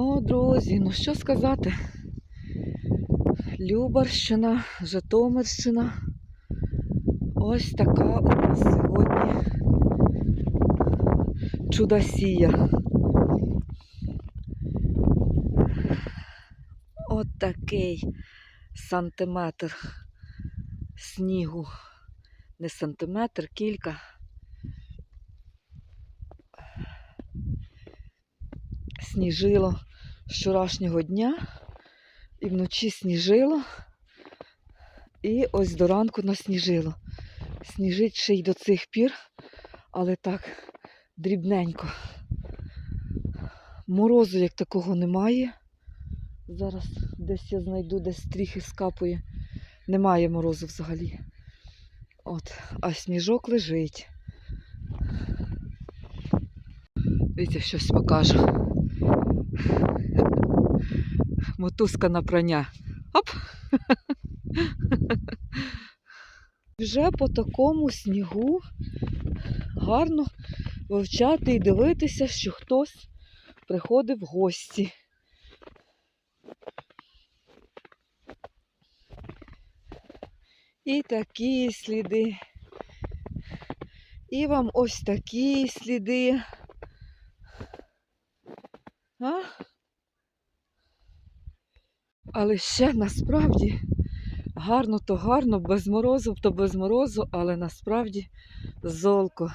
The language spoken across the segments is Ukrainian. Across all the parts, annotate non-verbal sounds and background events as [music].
О, друзі, ну що сказати? Любарщина, Житомирщина. Ось така у нас сьогодні чудосія. От такий сантиметр снігу. Не сантиметр, кілька. Сніжило вчорашнього дня. І вночі сніжило. І ось до ранку насніжило. Сніжить ще й до цих пір, але так дрібненько. Морозу як такого немає. Зараз десь я знайду, десь стріхи скапує. Немає морозу взагалі. От, а сніжок лежить. Дивіться, щось покажу. Мотузка на прання. Оп! [laughs] Вже по такому снігу гарно вивчати і дивитися, що хтось приходив в гості. І такі сліди. І вам ось такі сліди. А? Але ще насправді гарно то гарно, без морозу, то без морозу, але насправді золко.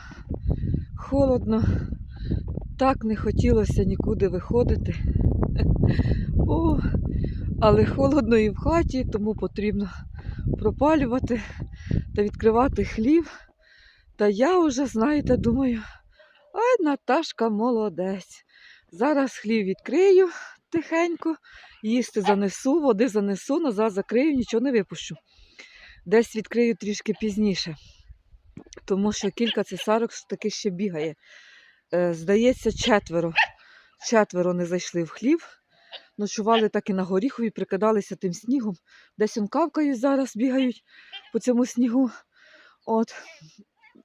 Холодно, так не хотілося нікуди виходити. [laughs] О, але холодно і в хаті, тому потрібно пропалювати та відкривати хлів. Та я вже, знаєте, думаю, ай, Наташка молодець. Зараз хлів відкрию тихенько, їсти занесу, води занесу, назад закрию, нічого не випущу. Десь відкрию трішки пізніше, тому що кілька цесарок таки ще бігає. Е, Здається, четверо. Четверо не зайшли в хлів. Ночували так і на горіхові, прикидалися тим снігом. Десь он кавкають зараз, бігають по цьому снігу. От.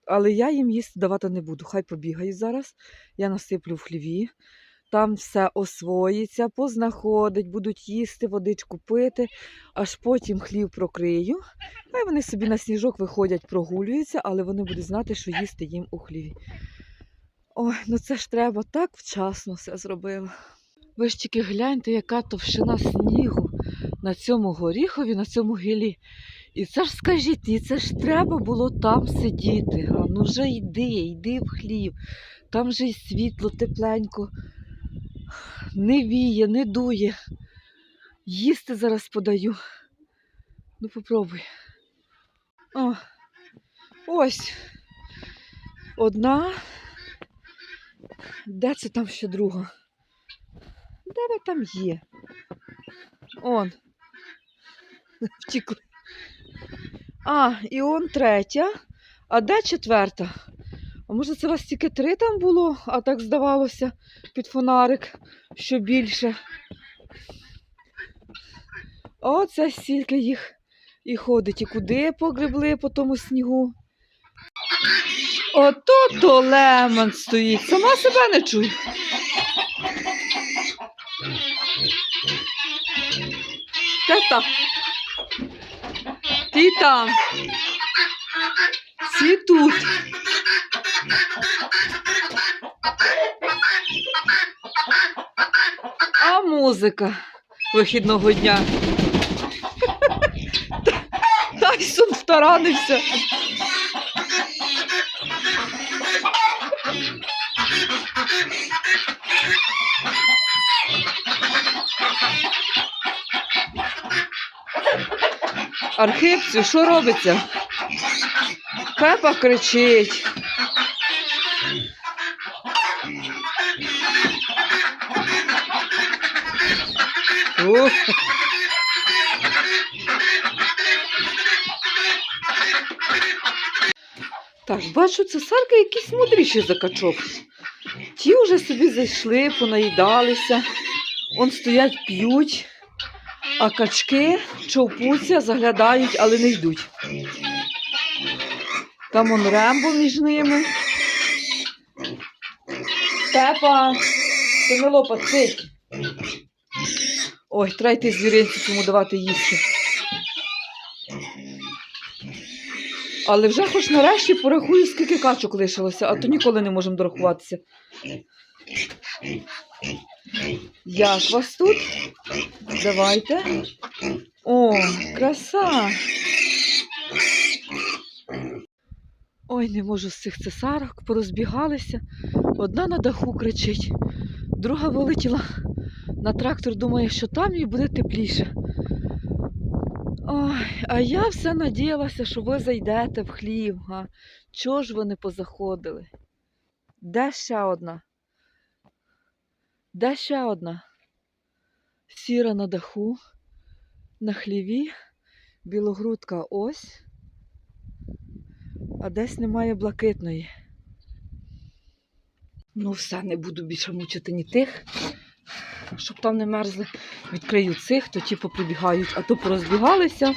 Але я їм їсти давати не буду. Хай побігають зараз. Я насиплю в хліві. Там все освоїться, познаходить, будуть їсти, водичку пити, аж потім хлів прокрию. Хай вони собі на сніжок виходять, прогулюються, але вони будуть знати, що їсти їм у хліві. Ой, ну це ж треба так вчасно все зробила. Ви ж тільки гляньте, яка товщина снігу на цьому горіхові, на цьому гілі. І це ж скажіть, і це ж треба було там сидіти. А ну вже йди, йди в хлів. Там же й світло тепленько. Не віє, не дує. Їсти зараз подаю. Ну, попробуй. О, ось. Одна. Де це там ще друга? Де ви там є? Он. [laughs] Втікли. А, і он третя. А де четверта? А може це вас тільки три там було, а так здавалося під фонарик, що більше. Оце стільки їх і ходить. І куди погребли по тому снігу. Ото то лемон стоїть. Сама себе не чую. Де там? Ти там. Всі тут. А музика вихідного дня. Тайсон втаранився. Архипцю, що робиться? Пепа кричить. Ух. Так, бачу, цесарки якісь мудріші за качок. Ті вже собі зайшли, понаїдалися, он стоять, п'ють, а качки човпуться, заглядають, але не йдуть. Там он рембо між ними. Пепа, Пенелопа, цить. Ой, треба йти звіринці цьому давати їсти. Але вже хоч нарешті порахую, скільки качок лишилося, а то ніколи не можемо дорахуватися. Як вас тут? Давайте. О, краса. Ой, не можу з цих цесарок, порозбігалися. Одна на даху кричить, друга вилетіла на трактор, думає, що там їй буде тепліше. Ой, а я все надіялася, що ви зайдете в хлів. Га? Чого ж ви не позаходили? Де ще одна? Де ще одна? Сіра на даху, на хліві, білогрудка ось, а десь немає блакитної. Ну, все, не буду більше мучити ні тих, щоб там не мерзли. Відкрию цих, то ті поприбігають, а то порозбігалися.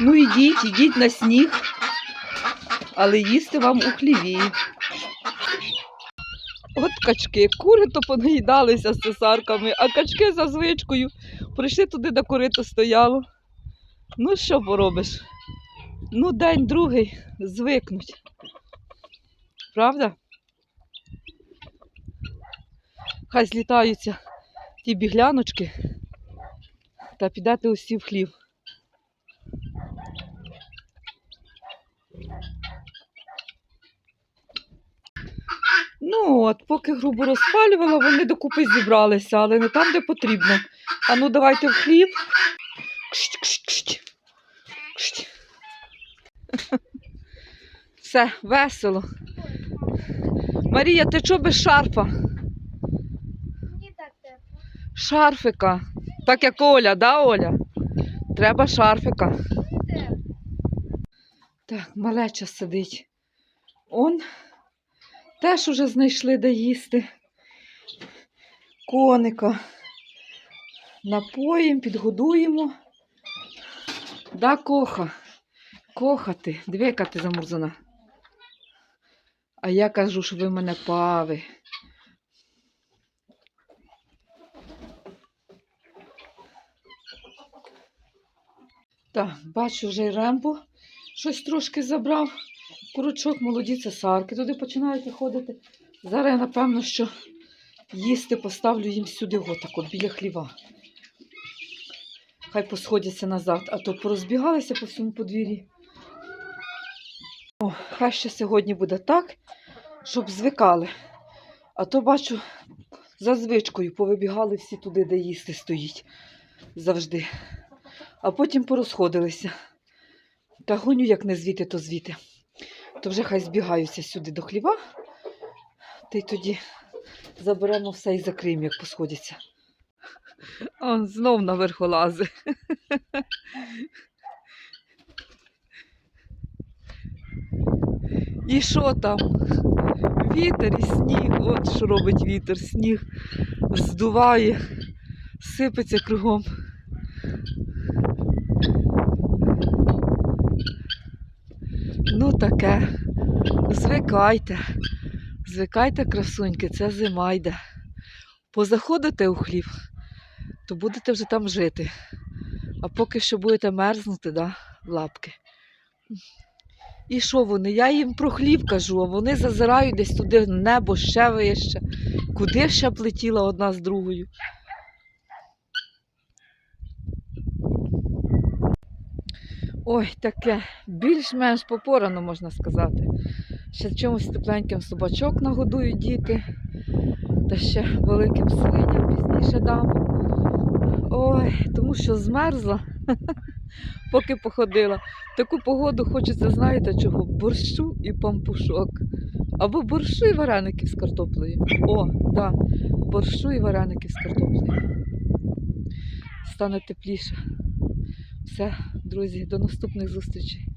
Ну, ідіть, ідіть на сніг, але їсти вам у хліві. От качки, кури то понаїдалися з цесарками, а качки за звичкою прийшли туди, де корито стояло. Ну, що поробиш? Ну, день другий звикнуть. Правда? Хай злітаються ті бігляночки та підете усі в хлів. Ну, от, поки грубо розпалювала, вони докупи зібралися, але не там, де потрібно. А ну давайте в хліб. Кшт, кшт. Все, весело. Марія, ти чого без шарфа? Шарфика. Так як Оля, да, Оля? Треба шарфика. Так, малеча сидить. Он теж уже знайшли де їсти. Коника. Напоїм, підгодуємо. Да, коха. Кохати. Диви, яка ти замурзана. А я кажу, що ви мене пави. Так, бачу вже й Рембо щось трошки забрав. Курочок, молоді цесарки туди починають виходити. Зараз я, напевно, що їсти поставлю їм сюди, отако, біля хліва. Хай посходяться назад, а то порозбігалися по всьому подвір'ї. О, хай ще сьогодні буде так, щоб звикали. А то бачу, за звичкою повибігали всі туди, де їсти стоїть завжди. А потім порозходилися. Та гоню, як не звідти, то звідти. То вже хай збігаються сюди до хліва, та й тоді заберемо все і закриємо, як посходяться. Он знов наверху лази. І що там? Вітер і сніг. От що робить вітер, сніг здуває, сипеться кругом. Ну таке. Звикайте. Звикайте, красуньки, це зима йде. Позаходите у хлів, то будете вже там жити. А поки що будете мерзнути, да, лапки. І що вони? Я їм про хлів кажу, а вони зазирають десь туди небо ще вище. Куди ще б летіла одна з другою? Ой, таке більш-менш попорано, можна сказати. Ще чимось тепленьким собачок нагодують діти, та ще великим свиням пізніше дам. Ой, тому що змерзла, [laughs] поки походила. Таку погоду хочеться, знаєте чого? Борщу і пампушок. Або борщу і вареників з картоплею. О, так, да, борщу і вареників з картоплею. Стане тепліше. Все, друзі, до наступних зустрічей.